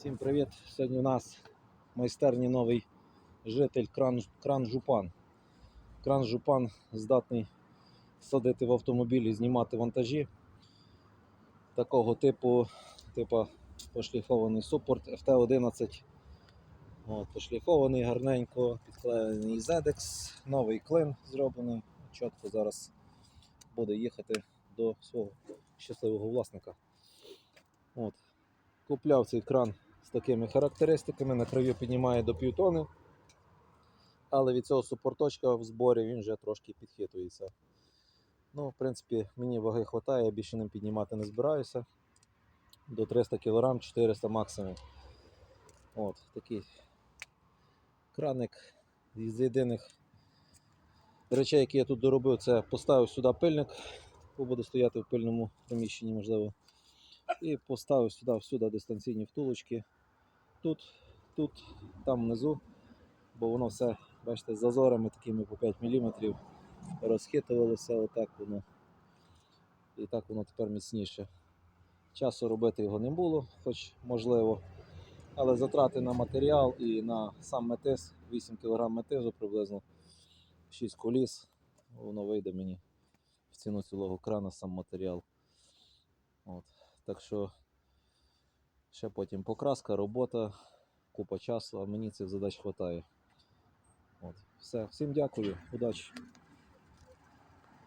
Всім привіт! Сьогодні у нас в майстерні новий житель кран, кран Жупан. Кран Жупан здатний садити в автомобіль і знімати вантажі. Такого типу, типу пошліфований супорт FT11. От, пошліфований гарненько, підклеєний ZX, новий клин зроблений. Чітко зараз буде їхати до свого щасливого власника. От. Купляв цей кран з такими характеристиками, на краю піднімає до півтони. Але від цього супорточка в зборі він вже трошки підхитується. Ну, в принципі, мені ваги вистачає, я більше ним піднімати не збираюся. До 300 кг, 400 максимум. От, такий краник з єдиних речей, які я тут доробив, це поставив сюди пильник, бо буде стояти в пильному приміщенні, можливо. І поставив сюди всюди дистанційні втулочки. Тут, тут, там внизу, бо воно все, бачите, з зазорами такими по 5 мм розхитувалося, отак воно. І так воно тепер міцніше. Часу робити його не було, хоч можливо. Але затрати на матеріал і на сам метис, 8 кг метизу приблизно, 6 коліс, воно вийде мені в ціну цілого крана сам матеріал. От. Так що ще потім покраска, робота, купа часу, а мені цих задач вистачає. От. Все, всім дякую, удачі.